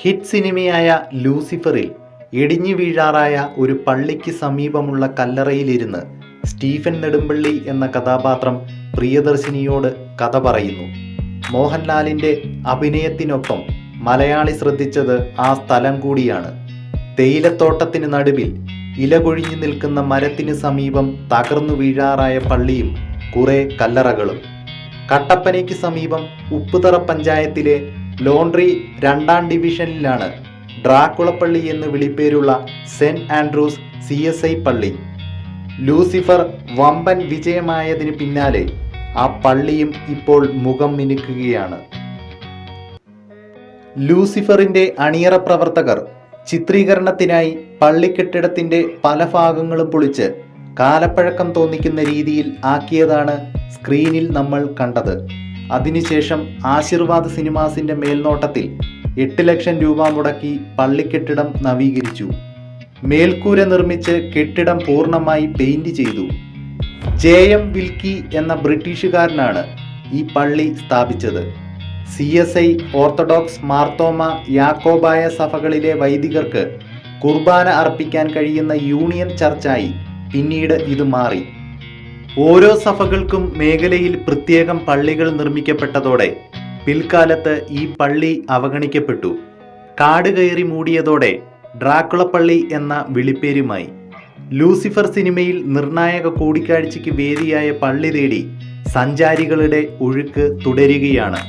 Hit സിനിമയായ ലൂസിഫറിൽ ഇടിഞ്ഞു വീഴാറായ ഒരു പള്ളിക്ക് സമീപമുള്ള കല്ലറയിലിരുന്ന് സ്റ്റീഫൻ നെടുമ്പള്ളി എന്ന കഥാപാത്രം പ്രിയദർശിനിയോട് കഥ പറയുന്നു. മോഹൻലാലിന്റെ അഭിനയത്തിനൊപ്പം മലയാളി ശ്രദ്ധിച്ചത് ആ സ്ഥലം കൂടിയാണ്. തേയിലത്തോട്ടത്തിന് നടുവിൽ ഇലകൊഴിഞ്ഞു നിൽക്കുന്ന മരത്തിന് സമീപം തകർന്നു വീഴാറായ പള്ളിയും കുറെ കല്ലറകളും. കട്ടപ്പനയ്ക്ക് സമീപം ഉപ്പുതറ പഞ്ചായത്തിലെ ലോണ്ട്രി രണ്ടാം ഡിവിഷനിലാണ് ഡ്രാക്കുളപ്പള്ളി എന്ന് വിളിപ്പേരുള്ള saint Andrew's C S I പള്ളി. ലൂസിഫർ വമ്പൻ വിജയമായതിന് പിന്നാലെ ആ പള്ളിയും ഇപ്പോൾ മുഖം മിനുക്കുകയാണ്. ലൂസിഫറിന്റെ അണിയറ പ്രവർത്തകർ ചിത്രീകരണത്തിനായി പള്ളിക്കെട്ടിടത്തിന്റെ പല ഭാഗങ്ങളും പൊളിച്ച് കാലപ്പഴക്കം തോന്നിക്കുന്ന രീതിയിൽ ആക്കിയതാണ് സ്ക്രീനിൽ നമ്മൾ കണ്ടത്. അതിനുശേഷം ആശീർവാദ് സിനിമാസിന്റെ മേൽനോട്ടത്തിൽ എട്ട് ലക്ഷം രൂപ മുടക്കി പള്ളിക്കെട്ടിടം നവീകരിച്ചു. മേൽക്കൂര നിർമ്മിച്ച് കെട്ടിടം പൂർണമായി പെയിന്റ് ചെയ്തു. ജെ എം വിൽക്കി എന്ന ബ്രിട്ടീഷുകാരനാണ് ഈ പള്ളി സ്ഥാപിച്ചത്. C S I Orthodox Marthoma Yakobaya സഭകളിലെ വൈദികർക്ക് കുർബാന അർപ്പിക്കാൻ കഴിയുന്ന യൂണിയൻ ചർച്ചായി പിന്നീട് ഇത് മാറി. ഓരോ സഭകൾക്കും മേഖലയിൽ പ്രത്യേകം പള്ളികൾ നിർമ്മിക്കപ്പെട്ടതോടെ പിൽക്കാലത്ത് ഈ പള്ളി അവഗണിക്കപ്പെട്ടു. കാട് കയറി മൂടിയതോടെ ഡ്രാക്കുളപ്പള്ളി എന്ന വിളിപ്പേരുമായി. ലൂസിഫർ സിനിമയിൽ നിർണായക കൂടിക്കാഴ്ചയ്ക്ക് വേദിയായ പള്ളി തേടി സഞ്ചാരികളുടെ ഒഴുക്ക് തുടരുകയാണ്.